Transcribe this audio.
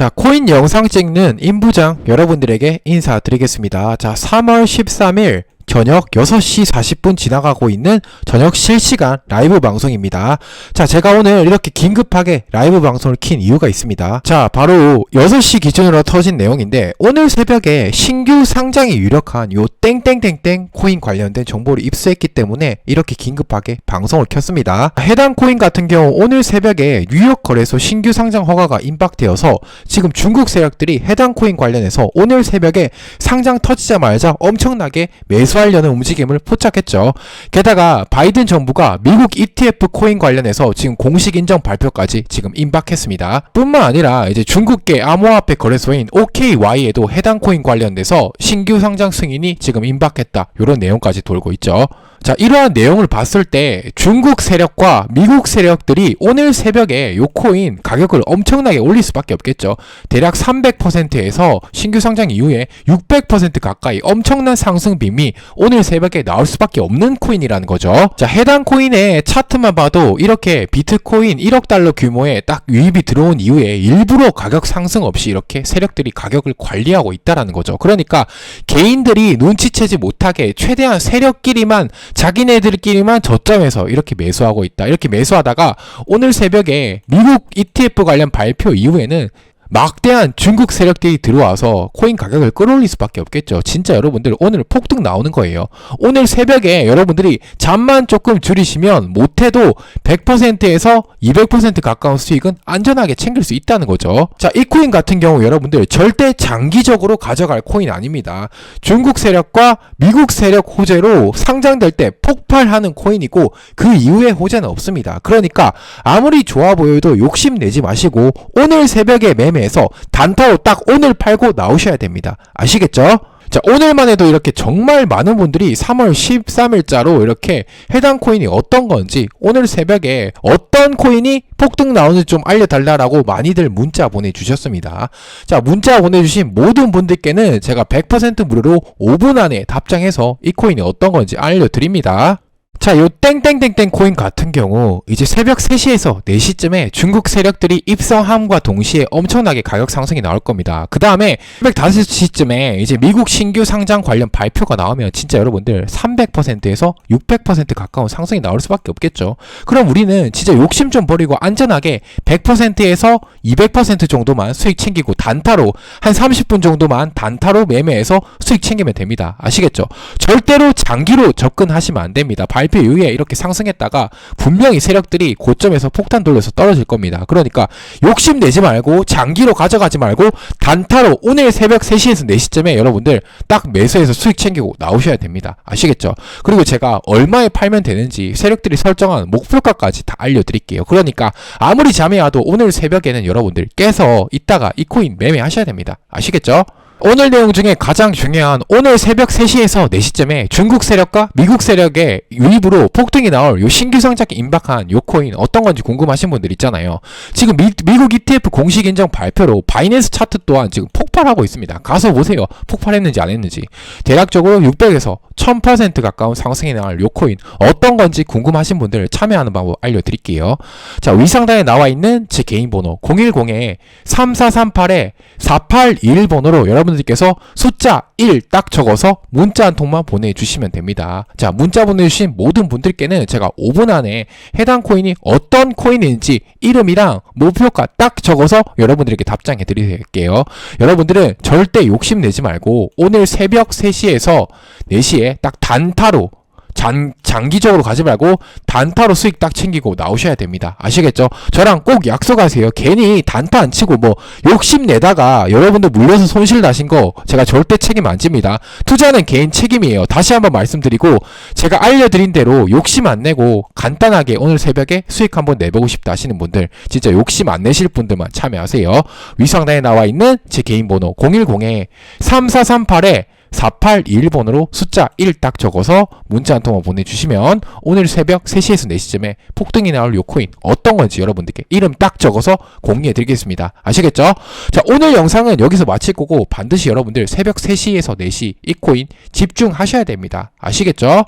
자, 코인 영상 찍는 임부장 여러분들에게 인사드리겠습니다. 자, 3월 13일 저녁 6시 40분 지나가고 있는 저녁 실시간 라이브 방송입니다. 자, 제가 오늘 이렇게 긴급하게 라이브 방송을 킨 이유가 있습니다. 자, 바로 6시 기준으로 터진 내용인데 오늘 새벽에 신규 상장이 유력한 요 땡땡땡땡 코인 관련된 정보를 입수했기 때문에 이렇게 긴급하게 방송을 켰습니다. 해당 코인 같은 경우 오늘 새벽에 뉴욕 거래소 신규 상장 허가가 임박되어서 지금 중국 세력들이 해당 코인 관련해서 오늘 새벽에 상장 터지자마자 엄청나게 매수 하려는 움직임을 포착했죠. 게다가 바이든 정부가 미국 ETF 코인 관련해서 지금 공식 인정 발표까지 지금 임박했습니다. 뿐만 아니라 이제 중국계 암호화폐 거래소인 OKY에도 해당 코인 관련돼서 신규 상장 승인이 지금 임박했다. 이런 내용까지 돌고 있죠. 자, 이러한 내용을 봤을 때 중국 세력과 미국 세력들이 오늘 새벽에 요 코인 가격을 엄청나게 올릴 수밖에 없겠죠. 대략 300%에서 신규 상장 이후에 600% 가까이 엄청난 상승 빔이 오늘 새벽에 나올 수밖에 없는 코인이라는 거죠. 자, 해당 코인의 차트만 봐도 이렇게 비트코인 1억 달러 규모의 딱 유입이 들어온 이후에 일부러 가격 상승 없이 이렇게 세력들이 가격을 관리하고 있다라는 거죠. 그러니까 개인들이 눈치채지 못하게 최대한 세력끼리만 자기네들끼리만 저점에서 이렇게 매수하고 있다. 이렇게 매수하다가 오늘 새벽에 미국 ETF 관련 발표 이후에는 막대한 중국 세력들이 들어와서 코인 가격을 끌어올릴 수밖에 없겠죠. 진짜 여러분들 오늘 폭등 나오는 거예요. 오늘 새벽에 여러분들이 잠만 조금 줄이시면 못해도 100%에서 200% 가까운 수익은 안전하게 챙길 수 있다는 거죠. 자, 이 코인 같은 경우 여러분들 절대 장기적으로 가져갈 코인 아닙니다. 중국 세력과 미국 세력 호재로 상장될 때 폭발하는 코인이고 그 이후에 호재는 없습니다. 그러니까 아무리 좋아 보여도 욕심 내지 마시고 오늘 새벽에 매매 해서 단타로 딱 오늘 팔고 나오셔야 됩니다. 아시겠죠? 자, 오늘만 해도 이렇게 정말 많은 분들이 3월 13일자로 이렇게 해당 코인이 어떤 건지 오늘 새벽에 어떤 코인이 폭등 나오는지 좀 알려달라고 많이들 문자 보내주셨습니다. 자, 문자 보내주신 모든 분들께는 제가 100% 무료로 5분 안에 답장해서 이 코인이 어떤 건지 알려드립니다. 자, 요 땡땡땡땡 코인 같은 경우 이제 새벽 3시에서 4시쯤에 중국 세력들이 입성함과 동시에 엄청나게 가격 상승이 나올 겁니다. 그 다음에 새벽 5시쯤에 이제 미국 신규 상장 관련 발표가 나오면 진짜 여러분들 300%에서 600% 가까운 상승이 나올 수밖에 없겠죠. 그럼 우리는 진짜 욕심 좀 버리고 안전하게 100%에서 200% 정도만 수익 챙기고 단타로 한 30분 정도만 단타로 매매해서 수익 챙기면 됩니다. 아시겠죠? 절대로 장기로 접근하시면 안 됩니다. 발표 이후에 이렇게 상승했다가 분명히 세력들이 고점에서 폭탄 돌려서 떨어질 겁니다. 그러니까 욕심 내지 말고 장기로 가져가지 말고 단타로 오늘 새벽 3시에서 4시쯤에 여러분들 딱 매수해서 수익 챙기고 나오셔야 됩니다. 아시겠죠? 그리고 제가 얼마에 팔면 되는지 세력들이 설정한 목표가까지 다 알려드릴게요. 그러니까 아무리 잠이 와도 오늘 새벽에는 여러분들 깨서 이따가 이 코인 매매하셔야 됩니다. 아시겠죠? 오늘 내용 중에 가장 중요한 오늘 새벽 3시에서 4시쯤에 중국 세력과 미국 세력의 유입으로 폭등이 나올 요 신규 상장이 임박한 요 코인 어떤 건지 궁금하신 분들 있잖아요. 지금 미, 미국 ETF 공식 인정 발표로 바이낸스 차트 또한 지금 폭발하고 있습니다. 가서 보세요. 폭발했는지 안 했는지. 대략적으로 600에서 1000% 가까운 상승이 나올 요 코인 어떤 건지 궁금하신 분들 참여하는 방법 알려드릴게요. 자, 위상단에 나와 있는 제 개인 번호 010에 3438에 4821번으로 여러분들께서 숫자 1 딱 적어서 문자 한 통만 보내주시면 됩니다. 자, 문자 보내주신 모든 분들께는 제가 5분 안에 해당 코인이 어떤 코인인지 이름이랑 목표가 딱 적어서 여러분들에게 답장해 드릴게요. 여러분들은 절대 욕심 내지 말고 오늘 새벽 3시에서 4시에 딱 단타로 장, 장기적으로 가지 말고 단타로 수익 딱 챙기고 나오셔야 됩니다. 아시겠죠? 저랑 꼭 약속하세요. 괜히 단타 안 치고 뭐 욕심 내다가 여러분들 물려서 손실 나신 거 제가 절대 책임 안 집니다. 투자는 개인 책임이에요. 다시 한번 말씀드리고 제가 알려드린 대로 욕심 안 내고 간단하게 오늘 새벽에 수익 한번 내보고 싶다 하시는 분들 진짜 욕심 안 내실 분들만 참여하세요. 위상단에 나와 있는 제 개인 번호 010에 3438에 4821번으로 숫자 1 딱 적어서 문자 한 통만 보내주시면 오늘 새벽 3시에서 4시쯤에 폭등이 나올 요 코인 어떤 건지 여러분들께 이름 딱 적어서 공유해 드리겠습니다. 아시겠죠? 자, 오늘 영상은 여기서 마칠 거고 반드시 여러분들 새벽 3시에서 4시 이 코인 집중하셔야 됩니다. 아시겠죠?